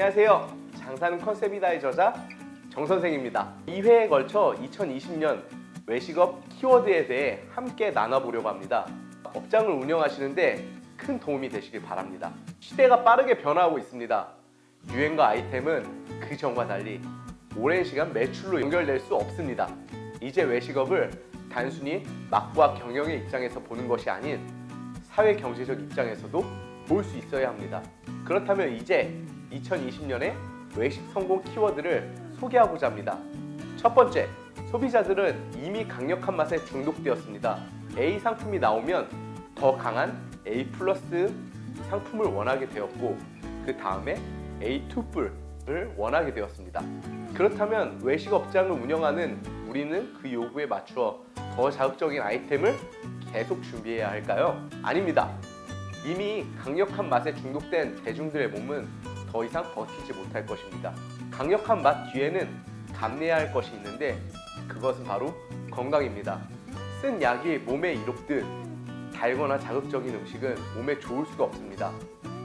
안녕하세요. 장사는 컨셉이다의 저자 정 선생입니다. 2회에 걸쳐 2020년 외식업 키워드에 대해 함께 나눠보려고 합니다. 업장을 운영하시는데 큰 도움이 되시길 바랍니다. 시대가 빠르게 변화하고 있습니다. 유행과 아이템은 그 전과 달리 오랜 시간 매출로 연결될 수 없습니다. 이제 외식업을 단순히 맛과 경영의 입장에서 보는 것이 아닌 사회 경제적 입장에서도 볼 수 있어야 합니다. 그렇다면 이제 2020년에 외식 성공 키워드를 소개하고자 합니다. 첫 번째, 소비자들은 이미 강력한 맛에 중독되었습니다. A 상품이 나오면 더 강한 A 플러스 상품을 원하게 되었고 그 다음에 A2뿔을 원하게 되었습니다. 그렇다면 외식 업장을 운영하는 우리는 그 요구에 맞추어 더 자극적인 아이템을 계속 준비해야 할까요? 아닙니다. 이미 강력한 맛에 중독된 대중들의 몸은 더 이상 버티지 못할 것입니다. 강력한 맛 뒤에는 감내해야 할 것이 있는데 그것은 바로 건강입니다. 쓴 약이 몸에 이롭듯 달거나 자극적인 음식은 몸에 좋을 수가 없습니다.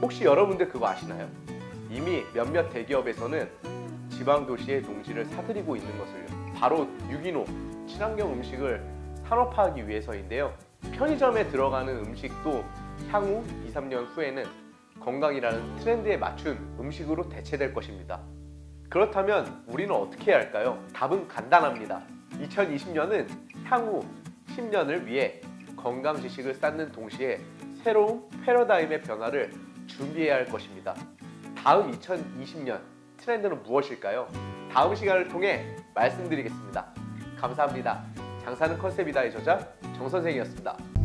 혹시 여러분들 그거 아시나요? 이미 몇몇 대기업에서는 지방 도시의 농지를 사들이고 있는 것을 바로 유기농, 친환경 음식을 산업화하기 위해서인데요. 편의점에 들어가는 음식도 향후 2, 3년 후에는 건강이라는 트렌드에 맞춘 음식으로 대체될 것입니다. 그렇다면 우리는 어떻게 해야 할까요? 답은 간단합니다. 2020년은 향후 10년을 위해 건강 지식을 쌓는 동시에 새로운 패러다임의 변화를 준비해야 할 것입니다. 다음 2020년 트렌드는 무엇일까요? 다음 시간을 통해 말씀드리겠습니다. 감사합니다. 장사는 컨셉이다의 저자 정 선생이었습니다.